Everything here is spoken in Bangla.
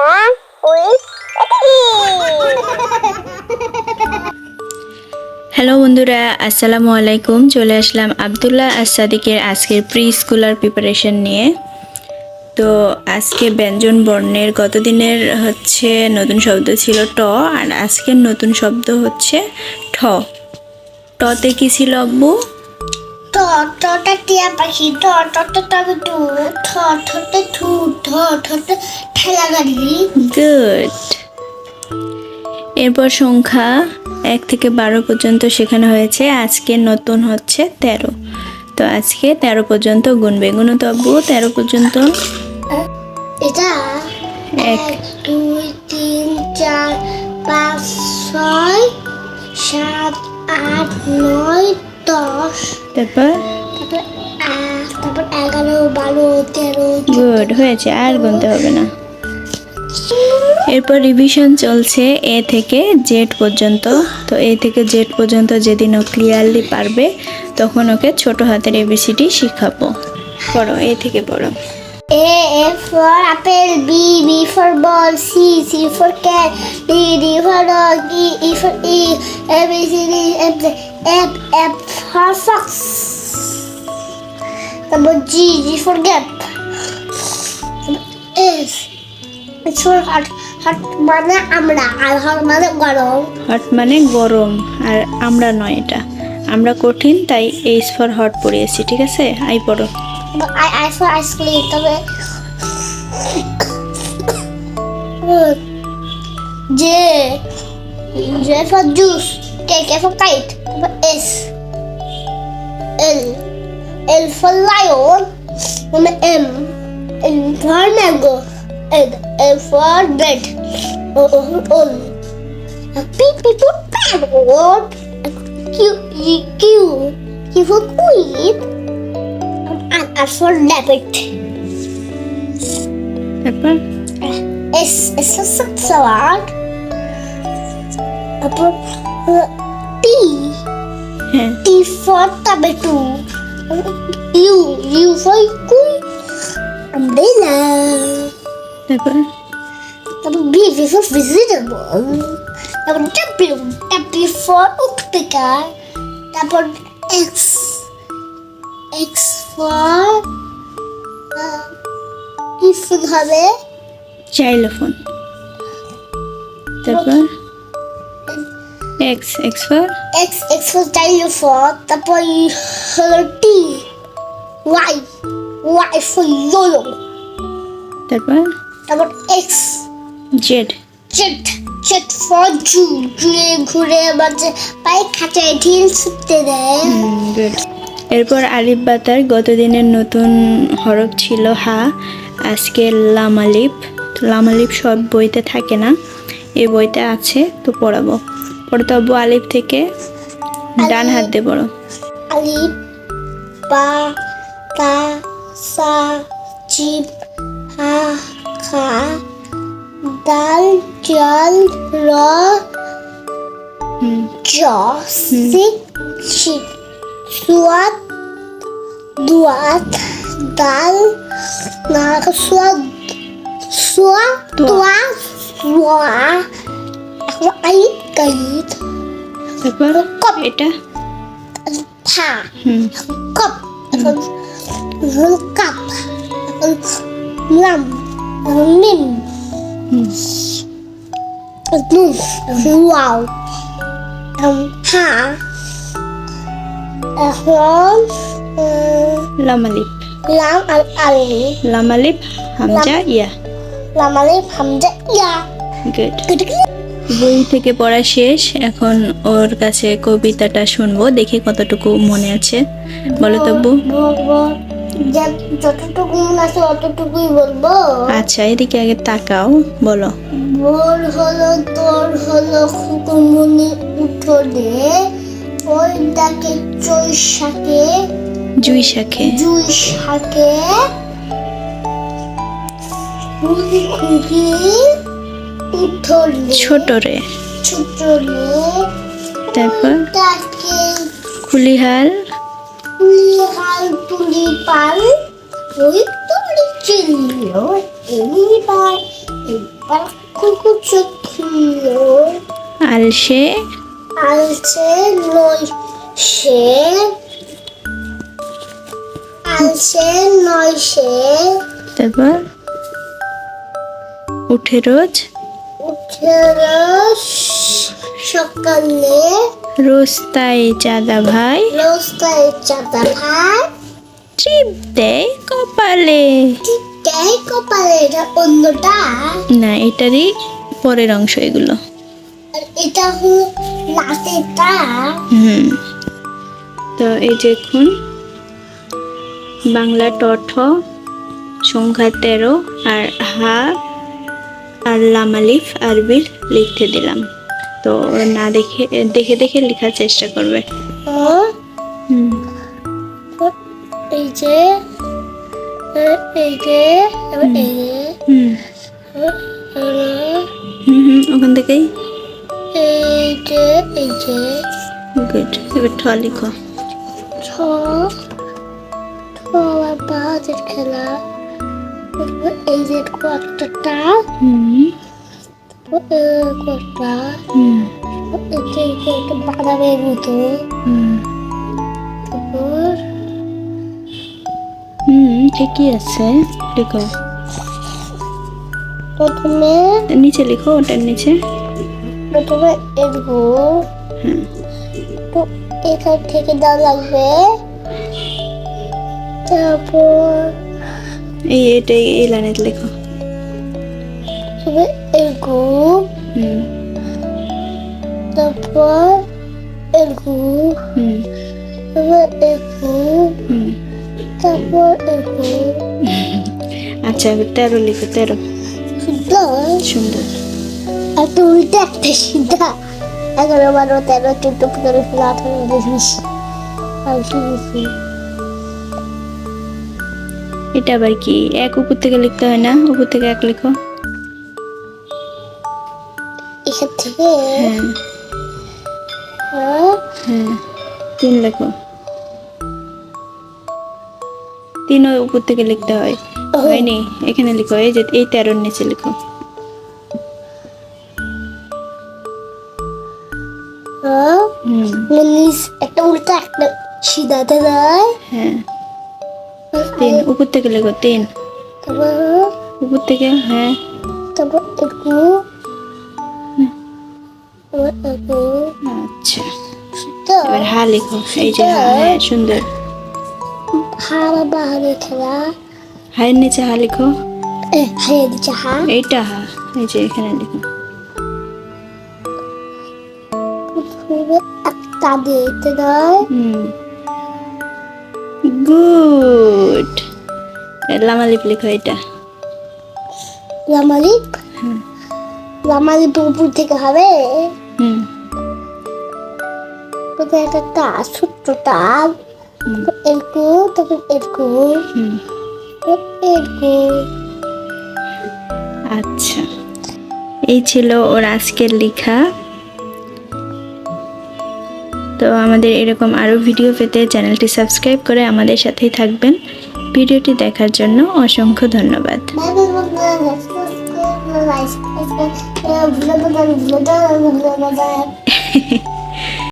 With হ্যালো বন্ধুরা, আসসালামু আলাইকুম। চলে আসলাম আবদুল্লাহ আসাদিকের আজকের প্রি স্কুলার প্রিপারেশন নিয়ে। তো আজকে ব্যঞ্জন বর্ণের গতদিনের হচ্ছে নতুন শব্দ ছিল ট, আর আজকের নতুন শব্দ হচ্ছে ঠ। টতে কি ছিল আব্বু? ট টিয়া পাখি তবে ঠেলা গাড়ি। গুড। এরপর সংখ্যা এক থেকে বারো পর্যন্ত শেখানো হয়েছে। আজকে নতুন হচ্ছে তেরো। তো আজকে তেরো পর্যন্ত গুনবে গুনো তো আব্বু তেরো পর্যন্ত এটা এক দুই তিন চার পাঁচ ছয় সাত আট নয় দশ তারপর? তারপর এগারো বারো তেরো গুড হয়েছে আর গুনতে হবে না। এরপর রিভিশন চলছে এ থেকে জেড পর্যন্ত। তো এ থেকে জেড পর্যন্ত যেদিন ও ক্লিয়ারলি পারবে তখন ওকে ছোট হাতের এবিসিডি শিখাবো। পড়ো এ থেকে পড়ো। A, A for apple, B, B for ball, C, C for cat, D, D for dog, E, E for E, A, B, C, D, F, F, F for fox. Number G, G for gap. S, it's for hot, hot মানে আমরা আর hot মানে গরম. হট মানে গরম আর আমরা নয় এটা। আমরা কঠিন তাই এইচ ফর হট পড়িয়েছি ঠিক আছে? আই পড়ো। I I for ice cream তবে J J for juice K K for kite তবে S L L for lion মানে M L for mango L L for bread O O ওল P P P parrot Q Q Q for queen and as for rabbit. তারপর S is for salad. Upper T. হ্যাঁ T for tomato. U. U for cool. Umbrella. তারপর B. V for vegetable. Number W. W for ukpika. Number X. X for uh, কি ফুল হবে চাইলোফোন তারপর X X for X X for xylophone তারপর হলো টি Y Y for YOLO. তারপর? তারপর X. Z Z Z for জু জুয়ে ঘুরে মাঝে পায়ে খাঁচায় ঢিল ছুটতে দেয়। গুড এরপর আলিফ বাতার গতদিনের নতুন হরফ ছিল হা আজকে লামালিপ লামালিপ সব বইতে থাকে না এই বইতে আছে তো পড়াবো। পড়তে হব আলিফ থেকে ডান হাত দিয়ে পড়ো আলিফ বা তা সা জিব হা খা দাল জল র জ সিক শিক সুয়াদ দুয়াত দাল না সুয়াদ সুয়া দোয়া। সুয়া। এখন আইত গাইত তারপর কপ। এটা থা হুম কাপ এখন এখন কাপ এখন লাম এখন মিম হুম নুন এখন ওয়াও এখন হা এখন উম, লামালিপ লাম আর আলি লামালিপ হামজা ইয়া লামালে হামজা ইয়া গুড গুড বই থেকে পড়া শেষ। এখন ওর কাছে কবিতাটা শুনব দেখি কতটুকু মনে আছে। বলো তব্বু যতটুকু মনে আছে অতটুকুই বলব। আচ্ছা এদিকে আগে তাকাও বলো। ভোর হলো তোর হলো খুকুমনি উঠোনে ওই ডাকে চই শাকে। জুই শাখে জুই শাকে। উঠোনে ছোট রে। তারপর? কুলিহাল। তুলি পাল ওই তুলি চিল্ল আলসে? আলসে সে। আলসে নয় সে। তারপর? উঠে রোজ? সকালে রোজ তাই চাঁদা ভাই। রাস্তায় চাঁদা ভাই। ট্রিপ দেয় কপালে। ঠিকটাই কপালে এটা অন্যটা না এটারই পরের অংশ এগুলো। এটা হলো লাতেটা হুম। তো এই দেখুন বাংলা টঠ সংখ্যা তেরো আর হা আর লামালিফ আরবির লিখতে দিলাম। তো না দেখে দেখে দেখে লেখার চেষ্টা করবে। এই যে এই যে এই যে ওখান থেকেই। এই যে এই যে। গুড এবার ঠ লিখো। ছ ছ বাজের খেলা। এই যে কতটা হুম। কতটা হুম। এই যে একটা বাদামের মতো হুম। তারপর? হুম ঠিকই আছে লিখো। প্রথমে নিচে লিখো ওটার নিচে। প্রথমে হুম। তো এখান থেকে দেওয়া লাগবে। তারপর এই এটা এই লাইনে লিখো। এরকম হুম। তারপর এরকম হুম। তারপর হুম। তারপর এরকম আচ্ছা তেরো লিখো তেরো। সুন্দর। একটা উল্টে একটা সিধা এগারো বারো তেরো চোদ্দ পনেরো ষোলো আঠারো উনিশ বাইশ বিশ এটা আবার কি? এক উপর থেকে লিখতে হয় না? উপর থেকে এক লিখো। থেকে? হ্যাঁ। হ্যাঁ, হ্যাঁ। তিন লেখো। তিনও উপর থেকে লিখতে হয়। হয়নি? এখানে লিখো। এই যে এই তেরোর নিচে লিখো। হ্যাঁ। হুম। একটা উল্টা একটা সিধাতে দেয় হ্যাঁ। তিন উপর থেকে লিখো তিন উপর থেকে হ্যাঁ। আচ্ছা। তো এবার হা লিখো। এই যে হা হ্যাঁ সুন্দর। হায়ের নিচে হা লিখো। এইটা হা এই যে এখানে লিখো। হুম। গুড। লামালিপ লিখো এটা। লামালিপ? হুম। লামালিপ উপর থেকে হবে? হুম। প্রথমে একটা তার ছোট্ট হুম। এরকু তখন এরকু হুম। এরকু আচ্ছা। এই ছিল ওর আজকের লেখা। তো আমাদের এরকম আরও ভিডিও পেতে চ্যানেলটি সাবস্ক্রাইব করে আমাদের সাথেই থাকবেন। ভিডিওটি দেখার জন্য অসংখ্য ধন্যবাদ।